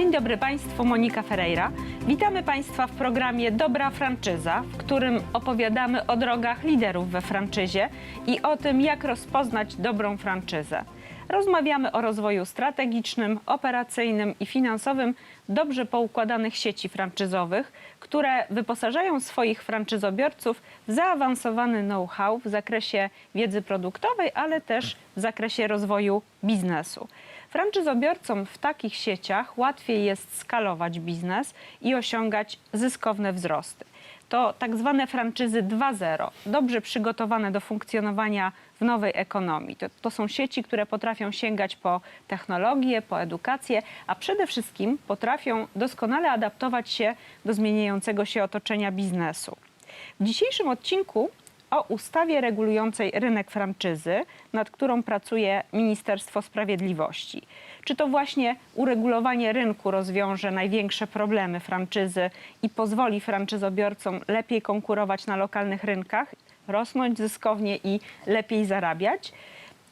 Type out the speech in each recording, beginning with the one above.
Dzień dobry Państwu, Monika Ferreira. Witamy Państwa w programie Dobra Franczyza, w którym opowiadamy o drogach liderów we franczyzie i o tym, jak rozpoznać dobrą franczyzę. Rozmawiamy o rozwoju strategicznym, operacyjnym i finansowym dobrze poukładanych sieci franczyzowych, które wyposażają swoich franczyzobiorców w zaawansowany know-how w zakresie wiedzy produktowej, ale też w zakresie rozwoju biznesu. Franczyzobiorcom w takich sieciach łatwiej jest skalować biznes i osiągać zyskowne wzrosty. To tak zwane franczyzy 2.0, dobrze przygotowane do funkcjonowania w nowej ekonomii. To, to są sieci, które potrafią sięgać po technologię, po edukację, a przede wszystkim potrafią doskonale adaptować się do zmieniającego się otoczenia biznesu. W dzisiejszym odcinku o ustawie regulującej rynek franczyzy, nad którą pracuje Ministerstwo Sprawiedliwości. Czy to właśnie uregulowanie rynku rozwiąże największe problemy franczyzy i pozwoli franczyzobiorcom lepiej konkurować na lokalnych rynkach, rosnąć zyskownie i lepiej zarabiać?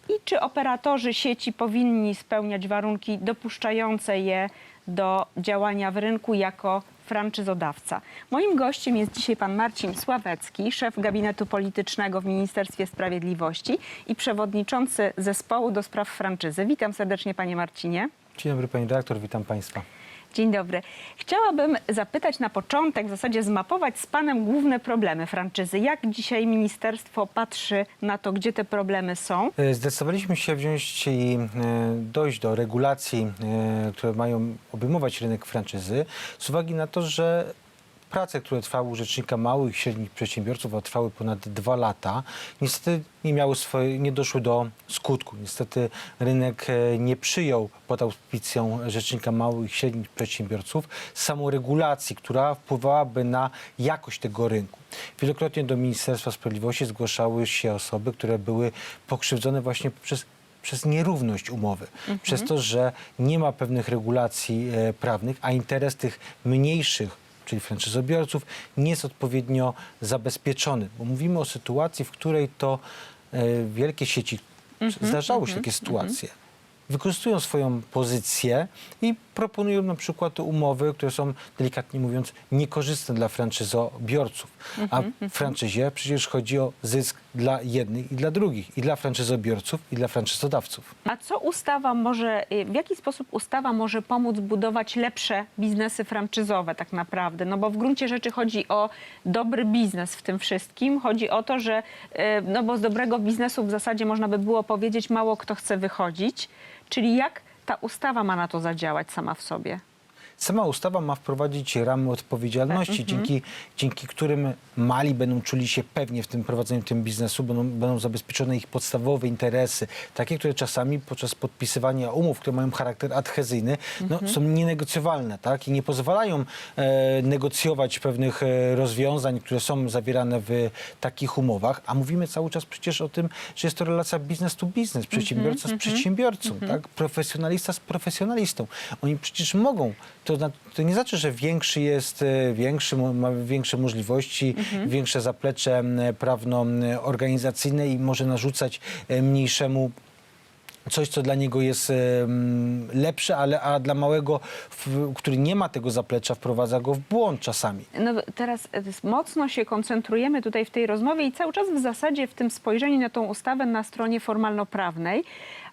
I czy operatorzy sieci powinni spełniać warunki dopuszczające je do działania w rynku jako franczyzodawca. Moim gościem jest dzisiaj pan Marcin Sławecki, szef gabinetu politycznego w Ministerstwie Sprawiedliwości i przewodniczący zespołu do spraw franczyzy. Witam serdecznie panie Marcinie. Dzień dobry pani dyrektor, witam państwa. Dzień dobry. Chciałabym zapytać na początek, w zasadzie zmapować z Panem główne problemy franczyzy. Jak dzisiaj ministerstwo patrzy na to, gdzie te problemy są? E, Zdecydowaliśmy się wziąć i e, dojść do regulacji, e, które mają obejmować rynek franczyzy, z uwagi na to, że prace, które trwały u Rzecznika Małych i Średnich Przedsiębiorców, a trwały ponad dwa lata, niestety nie miały swoje, nie doszły do skutku. Niestety rynek e, nie przyjął pod auspicją Rzecznika Małych i Średnich Przedsiębiorców samoregulacji, która wpływałaby na jakość tego rynku. Wielokrotnie do Ministerstwa Sprawiedliwości zgłaszały się osoby, które były pokrzywdzone właśnie przez przez nierówność umowy, przez to, że nie ma pewnych regulacji e, prawnych, a interes tych mniejszych, czyli franczyzobiorców, nie jest odpowiednio zabezpieczony. Bo mówimy o sytuacji, w której to e, wielkie sieci, zdarzały się takie sytuacje, wykorzystują swoją pozycję i proponują na przykład umowy, które są delikatnie mówiąc niekorzystne dla franczyzobiorców. A w franczyzie przecież chodzi o zysk dla jednych i dla drugich, i dla franczyzobiorców, i dla franczyzodawców. A co ustawa może, w jaki sposób ustawa może pomóc budować lepsze biznesy franczyzowe tak naprawdę? No bo w gruncie rzeczy chodzi o dobry biznes w tym wszystkim. Chodzi o to, że e, no bo z dobrego biznesu w zasadzie można by było powiedzieć mało kto chce wychodzić. Czyli jak ta ustawa ma na to zadziałać sama w sobie? Sama ustawa ma wprowadzić ramy odpowiedzialności, dzięki, dzięki którym mali będą czuli się pewnie w tym prowadzeniu tym biznesu, będą, będą zabezpieczone ich podstawowe interesy, takie, które czasami podczas podpisywania umów, które mają charakter adhezyjny, no, są nienegocjowalne tak? i nie pozwalają e, negocjować pewnych e, rozwiązań, które są zawierane w takich umowach, a mówimy cały czas przecież o tym, że jest to relacja biznes to biznes, przedsiębiorca z przedsiębiorcą, tak? profesjonalista z profesjonalistą. Oni przecież mogą to, to nie znaczy, że większy jest e, większy, mo- ma większe możliwości, większe zaplecze m, prawno-organizacyjne i może narzucać e, mniejszemu coś, co dla niego jest em, lepsze, ale a dla małego, w, który nie ma tego zaplecza, wprowadza go w błąd czasami. No teraz e, mocno się koncentrujemy tutaj w tej rozmowie i cały czas w zasadzie w tym spojrzeniu na tą ustawę na stronie formalno-prawnej,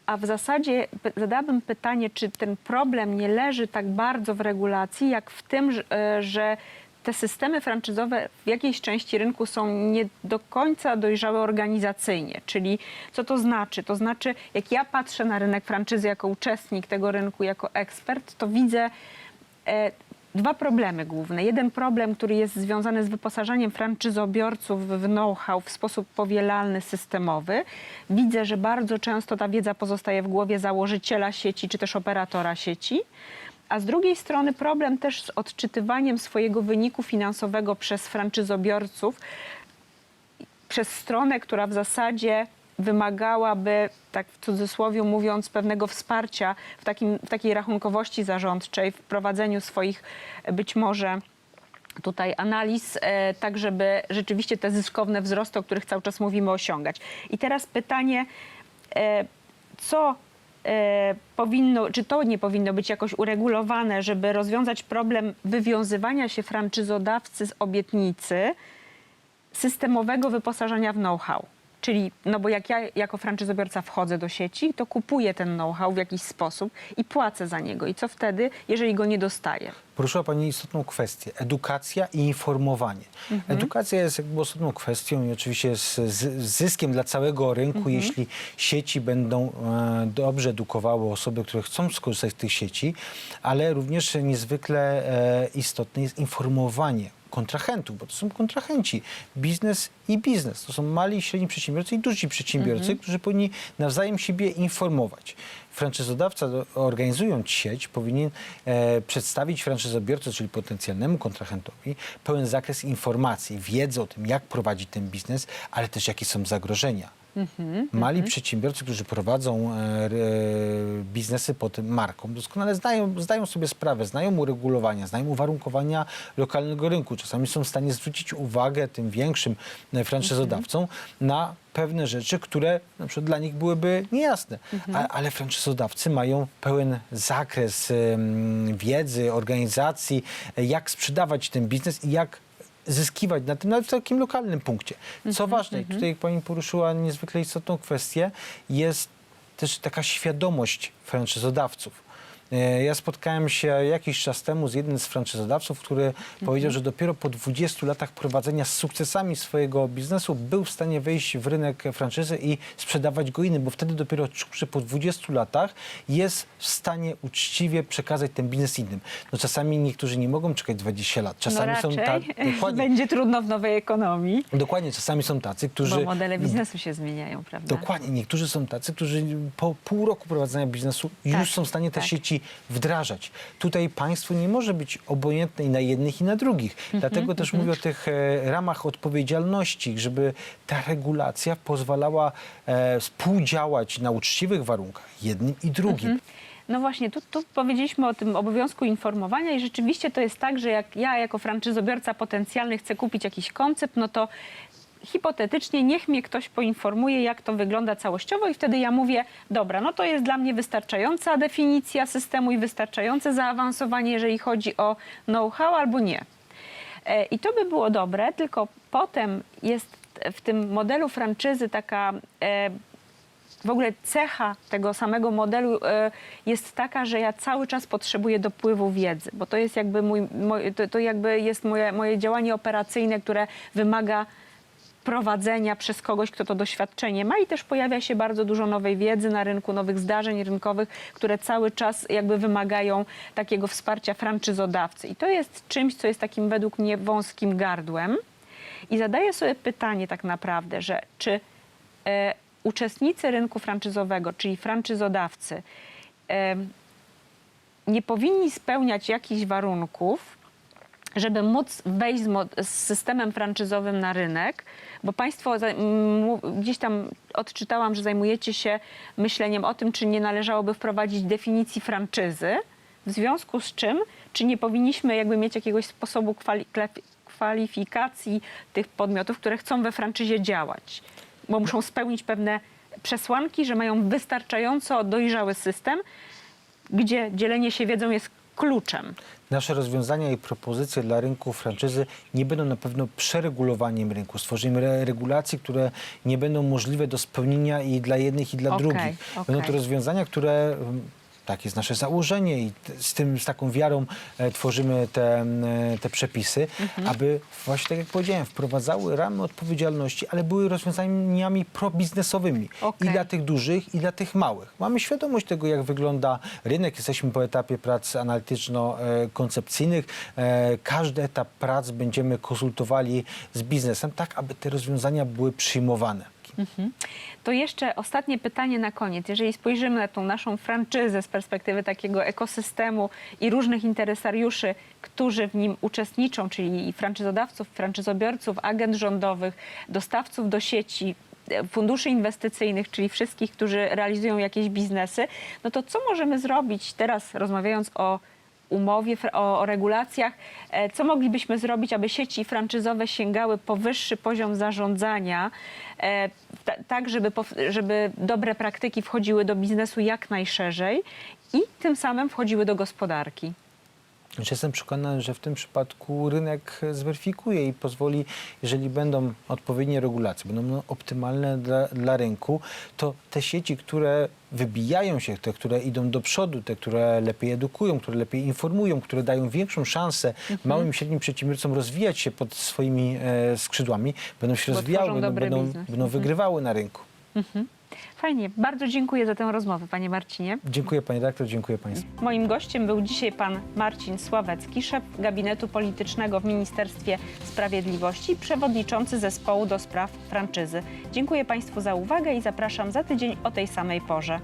a w zasadzie zadałabym pytanie, czy ten problem nie leży tak bardzo w regulacji, jak w tym, że, e, że te systemy franczyzowe w jakiejś części rynku są nie do końca dojrzałe organizacyjnie. Czyli co to znaczy? To znaczy, jak ja patrzę na rynek franczyzy jako uczestnik tego rynku, jako ekspert, to widzę e, dwa problemy główne. Jeden problem, który jest związany z wyposażeniem franczyzobiorców w know-how w sposób powielalny, systemowy. Widzę, że bardzo często ta wiedza pozostaje w głowie założyciela sieci czy też operatora sieci. A z drugiej strony problem też z odczytywaniem swojego wyniku finansowego przez franczyzobiorców przez stronę, która w zasadzie wymagałaby, tak w cudzysłowie mówiąc, pewnego wsparcia w, takim, w takiej rachunkowości zarządczej, w prowadzeniu swoich e, być może tutaj analiz, e, tak żeby rzeczywiście te zyskowne wzrosty, o których cały czas mówimy, osiągać. I teraz pytanie, e, co powinno, czy to nie powinno być jakoś uregulowane, żeby rozwiązać problem wywiązywania się franczyzodawcy z obietnicy systemowego wyposażenia w know-how. Czyli, no bo jak ja jako franczyzobiorca wchodzę do sieci, to kupuję ten know-how w jakiś sposób i płacę za niego. I co wtedy, jeżeli go nie dostaję? Poruszyła Pani istotną kwestię. Edukacja i informowanie. Edukacja jest jakby istotną kwestią i oczywiście jest z- zyskiem dla całego rynku, jeśli sieci będą e, dobrze edukowały osoby, które chcą skorzystać z tych sieci, ale również niezwykle e, istotne jest informowanie kontrahentów, bo to są kontrahenci. Biznes i biznes. To są mali i średni przedsiębiorcy i duzi przedsiębiorcy, którzy powinni nawzajem siebie informować. Franczyzodawca, do- organizując sieć, powinien e, przedstawić franczyzobiorcy, czyli potencjalnemu kontrahentowi, pełen zakres informacji, wiedzy o tym, jak prowadzić ten biznes, ale też jakie są zagrożenia. Mali przedsiębiorcy, którzy prowadzą e, e, biznesy pod marką, doskonale znają, zdają sobie sprawę, znają uregulowania, znają uwarunkowania lokalnego rynku. Czasami są w stanie zwrócić uwagę tym większym e, franczyzodawcom na pewne rzeczy, które na przykład dla nich byłyby niejasne. A, ale franczyzodawcy mają pełen zakres em, wiedzy, organizacji, e, jak sprzedawać ten biznes i jak zyskiwać na tym, nawet w takim lokalnym punkcie. Co ważne, i tutaj pani poruszyła niezwykle istotną kwestię, jest też taka świadomość franczyzodawców. E, Ja spotkałem się jakiś czas temu z jednym z franczyzodawców, który powiedział, że dopiero po 20 latach prowadzenia z sukcesami swojego biznesu był w stanie wejść w rynek franczyzy i sprzedawać go innym, bo wtedy dopiero czuł, że po 20 latach jest w stanie uczciwie przekazać ten biznes innym. No czasami niektórzy nie mogą czekać 20 lat. Czasami no są tak, będzie trudno w nowej ekonomii, dokładnie, czasami są tacy, którzy... bo modele biznesu się zmieniają, prawda? Dokładnie. Niektórzy są tacy, którzy po pół roku prowadzenia biznesu już Tak, są w stanie te tak. sieci wdrażać. Tutaj państwo nie może być obojętne i na jednych i na drugich. Mhm, Dlatego też mówię o tych e, ramach odpowiedzialności, żeby ta regulacja pozwalała e, współdziałać na uczciwych warunkach jednym i drugim. No właśnie, tu, tu powiedzieliśmy o tym obowiązku informowania i rzeczywiście to jest tak, że jak ja jako franczyzobiorca potencjalny chcę kupić jakiś koncept, no to hipotetycznie niech mnie ktoś poinformuje, jak to wygląda całościowo i wtedy ja mówię, dobra, no to jest dla mnie wystarczająca definicja systemu i wystarczające zaawansowanie, jeżeli chodzi o know-how albo nie. E, I to by było dobre, tylko potem jest w tym modelu franczyzy taka e, w ogóle cecha tego samego modelu e, jest taka, że ja cały czas potrzebuję dopływu wiedzy, bo to jest jakby mój, to jakby jest moje, moje działanie operacyjne, które wymaga prowadzenia przez kogoś, kto to doświadczenie ma i też pojawia się bardzo dużo nowej wiedzy na rynku, nowych zdarzeń rynkowych, które cały czas jakby wymagają takiego wsparcia franczyzodawcy. I to jest czymś, co jest takim według mnie wąskim gardłem. I zadaję sobie pytanie tak naprawdę, że czy e, uczestnicy rynku franczyzowego, czyli franczyzodawcy, e, nie powinni spełniać jakichś warunków, żeby móc wejść z, systemem franczyzowym na rynek, bo Państwo gdzieś tam odczytałam, że zajmujecie się myśleniem o tym, czy nie należałoby wprowadzić definicji franczyzy, w związku z czym, czy nie powinniśmy jakby mieć jakiegoś sposobu kwali- kwalifikacji tych podmiotów, które chcą we franczyzie działać, bo muszą spełnić pewne przesłanki, że mają wystarczająco dojrzały system, gdzie dzielenie się wiedzą jest kluczem. Nasze rozwiązania i propozycje dla rynku franczyzy nie będą na pewno przeregulowaniem rynku. Stworzymy re- regulacje, które nie będą możliwe do spełnienia i dla jednych, i dla Okej, drugich. Będą to rozwiązania, które mm, tak jest nasze założenie i t- z, tym, z taką wiarą e, tworzymy te, m, e, te przepisy, Mhm. aby właśnie tak jak powiedziałem, wprowadzały ramy odpowiedzialności, ale były rozwiązaniami probiznesowymi Okej. i dla tych dużych, i dla tych małych. Mamy świadomość tego, jak wygląda rynek. Jesteśmy po etapie prac analityczno-koncepcyjnych. E, Każdy etap prac będziemy konsultowali z biznesem, tak aby te rozwiązania były przyjmowane. To jeszcze ostatnie pytanie na koniec. Jeżeli spojrzymy na tą naszą franczyzę z perspektywy takiego ekosystemu i różnych interesariuszy, którzy w nim uczestniczą, czyli franczyzodawców, franczyzobiorców, agent rządowych, dostawców do sieci, e, funduszy inwestycyjnych, czyli wszystkich, którzy realizują jakieś biznesy, no to co możemy zrobić teraz, rozmawiając o umowie, o, o regulacjach. E, Co moglibyśmy zrobić, aby sieci franczyzowe sięgały po wyższy poziom zarządzania, e, ta, tak żeby, żeby dobre praktyki wchodziły do biznesu jak najszerzej i tym samym wchodziły do gospodarki? Znaczy, Jestem przekonany, że w tym przypadku rynek zweryfikuje i pozwoli, jeżeli będą odpowiednie regulacje, będą optymalne dla, dla rynku, to te sieci, które wybijają się, te, które idą do przodu, te, które lepiej edukują, które lepiej informują, które dają większą szansę małym i średnim przedsiębiorcom rozwijać się pod swoimi e, skrzydłami, będą się Bo rozwijały, będą, będą, będą wygrywały na rynku. Fajnie, bardzo dziękuję za tę rozmowę, panie Marcinie. Dziękuję Panie Doktor, dziękuję Państwu. Moim gościem był dzisiaj pan Marcin Sławecki, szef gabinetu politycznego w Ministerstwie Sprawiedliwości i przewodniczący zespołu do spraw franczyzy. Dziękuję Państwu za uwagę i zapraszam za tydzień o tej samej porze.